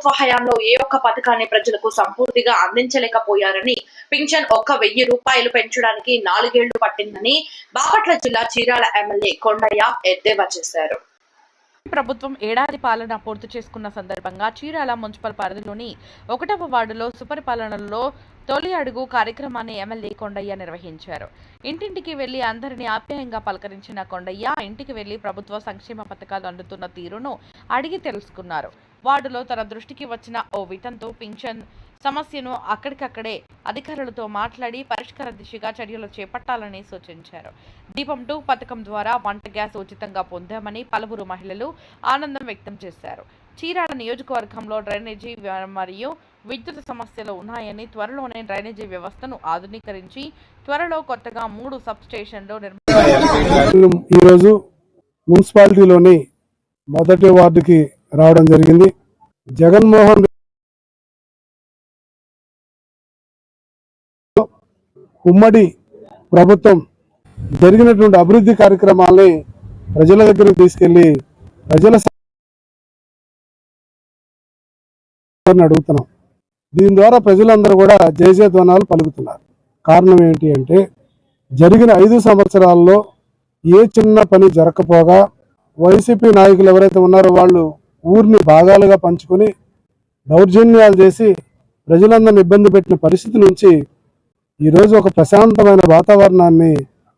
ప్రభుత్వ హయాంలో ఏ ఒక్క పథకాన్ని ప్రజలకు సంపూర్తిగా అందించలేకపోయారని పింఛన్ ఒక్క వెయ్యి రూపాయలు పెంచడానికి నాలుగేళ్ళు పట్టిందని బాపట్ల జిల్లా చీరాల ఎమ్మెల్యే కొండయ్య ఎద్దేవా చేశారు. ప్రభుత్వం ఏడాది పాలన పూర్తి చేసుకున్న సందర్భంగా చీరాల మున్సిపల్ పరిధిలోని ఒకటవ వార్డులో సుపరిపాలనలో తొలి అడుగు కార్యక్రమాన్ని ఎమ్మెల్యే కొండయ్య నిర్వహించారు. ఇంటింటికి వెళ్ళి అందరినీ ఆప్యాయంగా పలకరించిన కొండయ్య ఇంటికి వెళ్ళి ప్రభుత్వ సంక్షేమ పథకాలు అందుతున్న తీరును అడిగి తెలుసుకున్నారు. వార్డులో తన దృష్టికి వచ్చిన ఓ వితంతు పింఛన్ సమస్యను అక్కడికక్కడే అధికారులతో మాట్లాడి పరిష్కార దిశగా చర్యలు చేపట్టాలని సూచించారు. దీపం టూ పథకం ద్వారా వంట గ్యాస్ ఉచితంగా పొందామని పలువురు మహిళలు ఆనందం వ్యక్తం చేశారు. చీరాల నియోజకవర్గంలో డ్రైనేజీ మరియు విద్యుత్ సమస్యలు ఉన్నాయని త్వరలోనే డ్రైనేజీ వ్యవస్థను ఆధునీకరించి త్వరలో కొత్తగా మూడు సబ్ స్టేషన్లు నిర్మించారు. ఈరోజు మున్సిపాలిటీలోని మొదటి వార్డుకి రావడం జరిగింది. జగన్మోహన్ ఉమ్మడి ప్రభుత్వం జరిగినటువంటి అభివృద్ధి కార్యక్రమాల్ని ప్రజల దగ్గరకు తీసుకెళ్ళి ప్రజల అడుగుతున్నాం. దీని ద్వారా ప్రజలందరూ కూడా జయజయధ్వనాలు పలుకుతున్నారు. కారణం ఏంటి అంటే జరిగిన ఐదు సంవత్సరాల్లో ఏ చిన్న పని జరగకపోగా వైసీపీ నాయకులు ఎవరైతే ఉన్నారో వాళ్ళు ఊరిని భాగాలుగా పంచుకొని దౌర్జన్యాలు చేసి ప్రజలందరిని ఇబ్బంది పెట్టిన పరిస్థితి నుంచి ఈరోజు ఒక ప్రశాంతమైన వాతావరణాన్ని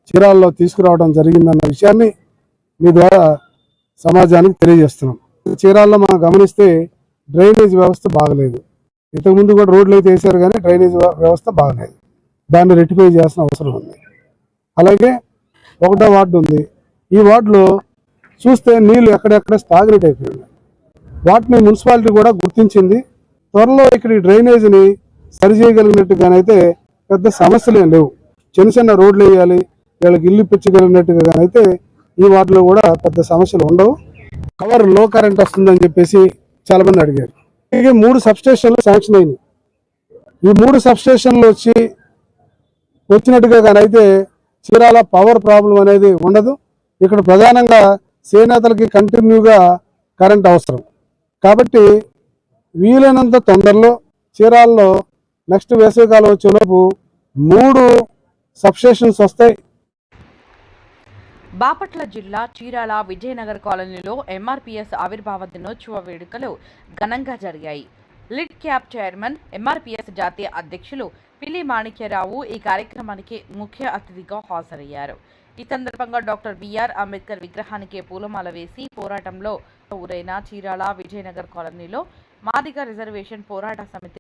చీరాల్లో తీసుకురావడం జరిగిందన్న విషయాన్ని మీ ద్వారా సమాజానికి తెలియజేస్తున్నాం. చీరాల్లో మనం గమనిస్తే డ్రైనేజ్ వ్యవస్థ బాగలేదు. ఇంతకుముందు కూడా రోడ్లు అయితే వేసారు కానీ డ్రైనేజ్ వ్యవస్థ బాగలేదు. దాన్ని రెక్టిఫై చేయాల్సిన అవసరం ఉంది. అలాగే ఒకటో వార్డు ఉంది. ఈ వార్డులో చూస్తే నీళ్ళు ఎక్కడెక్కడ స్టాగ్నేట్ అయిపోయింది వాటిని మున్సిపాలిటీ కూడా గుర్తించింది. త్వరలో ఇక్కడ డ్రైనేజీని డ్రైనేజీని సరిచేయగలిగినట్టుగానైతే పెద్ద సమస్యలు ఏం లేవు. చిన్న చిన్న రోడ్లు వేయాలి వీళ్ళకి ఇల్లు ఇప్పించగలిగినట్టుగానైతే ఈ వార్డులో కూడా పెద్ద సమస్యలు ఉండవు. కవర్లో కరెంట్ వస్తుందని చెప్పేసి చాలా మంది అడిగారు. అలాగే మూడు సబ్స్టేషన్లు శాంక్షన్ అయినాయి. ఈ మూడు సబ్స్టేషన్లు వచ్చి వచ్చినట్టుగా కానైతే చీరాల పవర్ ప్రాబ్లం అనేది ఉండదు. ఇక్కడ ప్రధానంగా చేనేతలకి కంటిన్యూగా కరెంట్ అవసరం. కాబట్టి వీలైనంత తొందరలో చీరాల్లో నెక్స్ట్ వేసవికాలం వచ్చేలోపు మూడు సబ్స్టేషన్స్ వస్తాయి. బాపట్ల జిల్లా చీరాల విజయనగర్ కాలనీలో ఎంఆర్పీఎస్ ఆవిర్భావ దినోత్సవ వేడుకలు ఘనంగా జరిగాయి. లిడ్ క్యాప్ చైర్మన్ ఎంఆర్పీఎస్ జాతీయ అధ్యక్షులు పిల్లి మాణిక్యరావు ఈ కార్యక్రమానికి ముఖ్య అతిథిగా హాజరయ్యారు. ఈ సందర్భంగా డాక్టర్ బిఆర్ అంబేద్కర్ విగ్రహానికి పూలమాల వేసి పోరాటంలో ఊరైన చీరాల విజయనగర్ కాలనీలో మాదిగ రిజర్వేషన్ పోరాట సమితి